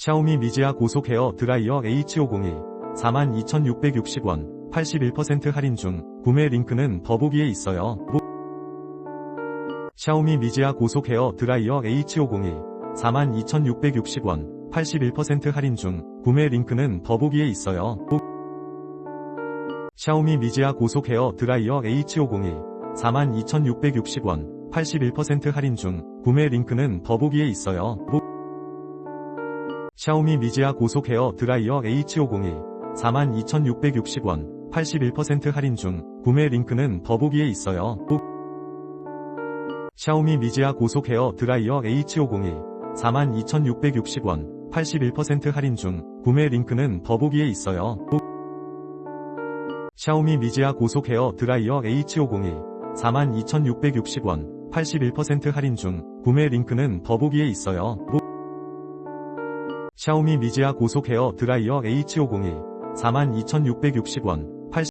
샤오미 미지아 고속 헤어 드라이어 H501 42,660원 81% 할인 중 구매 링크는 더보기에 있어요. 모- 샤오미 미지아 고속 헤어 드라이어 H501 42,660원 81% 할인 중 구매 링크는 더보기에 있어요. 모- 샤오미 미지아 고속 헤어 드라이어 H501 42,660원 81% 할인 중 구매 링크는 더보기에 있어요. 모- 샤오미 미지아 고속 헤어 드라이어 H501 42,660원 81% 할인 중 구매 링크는 더보기에 있어요. 모- 샤오미 미지아 고속 헤어 드라이어 H501 42,660원 81% 할인 중 구매 링크는 더보기에 있어요. 모- 샤오미 미지아 고속 헤어 드라이어 H501 42,660원 81% 할인 중 구매 링크는 더보기에 있어요. 모- 샤오미 미지아 고속 헤어 드라이어 H501 42,660원